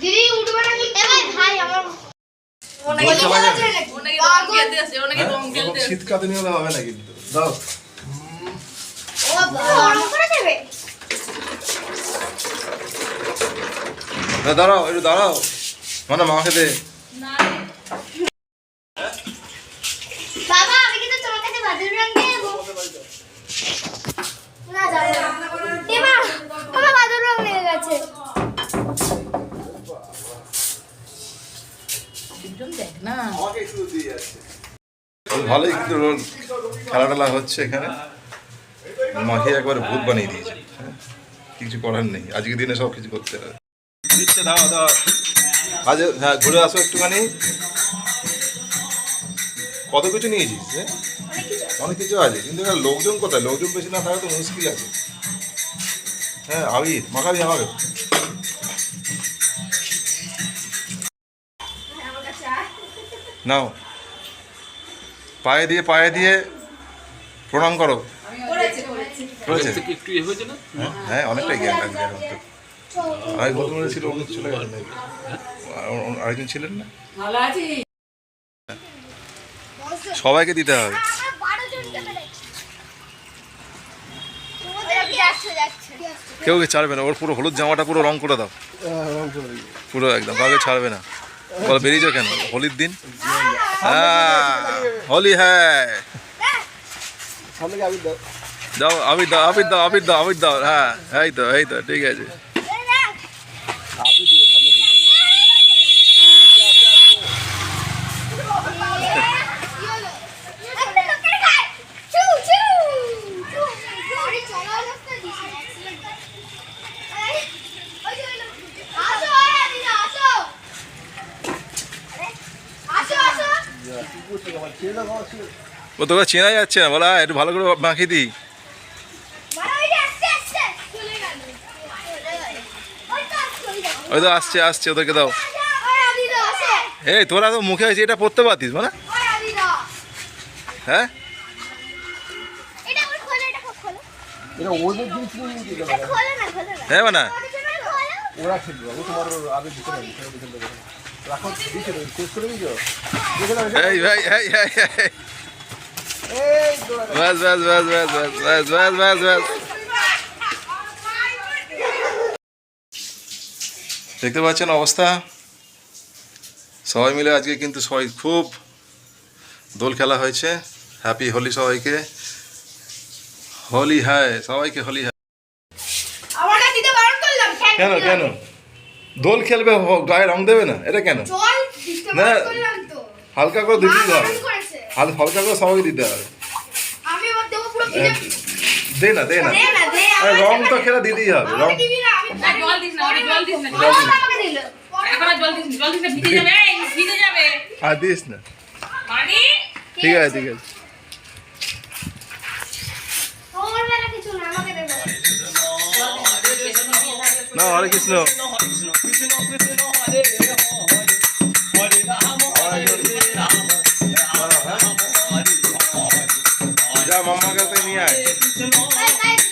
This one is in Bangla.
দিদি উঠবে ভাই আমার নিয়ে হ্যাঁ, দাও। দাঁড়াও একটু দাঁড়াও। মানে মাকে দে। ভালোই কিন্তু রোল খেলা টেলা হচ্ছে এখানে। মাকে একবার ভূত বানিয়ে দিয়েছে। হ্যাঁ, কিছু করার নেই। আজকে দিনে সব কিছু করতে হবে। আজ হ্যাঁ ঘুরে আসো একটুখানি। কত কিছু নিয়েছিস হ্যাঁ অনেক কিছু আছে। কিন্তু এখানে লোকজন কোথায়? লোকজন বেশি না থাকা তো মুশকিল আছে। হ্যাঁ আবির মাখাবি আমাকে। নাও। পায়ে দিয়ে পায়ে দিয়ে প্রণাম করো। হ্যাঁ, হ্যাঁ অনেকটাই জ্ঞান লাগবে এখন তো। আরেক ছিল উনি চলে হ্যাঁ? আরেকজন ছিলেন না? সবাইকে দিতে হবে। কেউ কেউকে ছাড়বে না? ওর পুরো হলুদ জামাটা পুরো রং করে দাও। পুরো একদম কাউকে ছাড়বে না। বলো বেরিয়ে কেন? হোলির দিন? হ্যাঁ হোলি হ্যাঁ। যাও আবির দাও আবির দাও আবির দাও আবির দাও হ্যাঁ এই তো এই তো ঠিক আছে। ও তোকে চেনা যাচ্ছে না? বলা একটু ভালো করে মাখিয়ে দিই। ওই তো আসছে আসছে ওদেরকে দাও। এই তোরা তো মুখে হয়েছে এটা পড়তে পারতিস মানে হ্যাঁ? হ্যাঁ মানে ওরা খেলবে ও তোমার আগে ভিতরে ভিতরে ভিতরে এই ভাই এই এই ব্যাস ব্যাস ব্যাস ব্যাস ব্যাস ব্যাস ব্যাস ব্যাস দেখতে পাচ্ছেন অবস্থা? সবাই মিলে আজকে কিন্তু সবাই খুব দোল খেলা হয়েছে। হ্যাপি হোলি সবাইকে। হোলি হায় সবাইকে হোলি হায় করলাম কেন কেন? দোল খেলবে গায়ে রং দেবে না? এটা কেন? না হালকা করে দিতে হবে হালকা করে সবাই দিতে হবে। দে না দে না। রং তো খেলা দিতেই হবে রং। আর দিস না। ঠিক আছে ঠিক আছে। না হরে কৃষ্ণ। 拜拜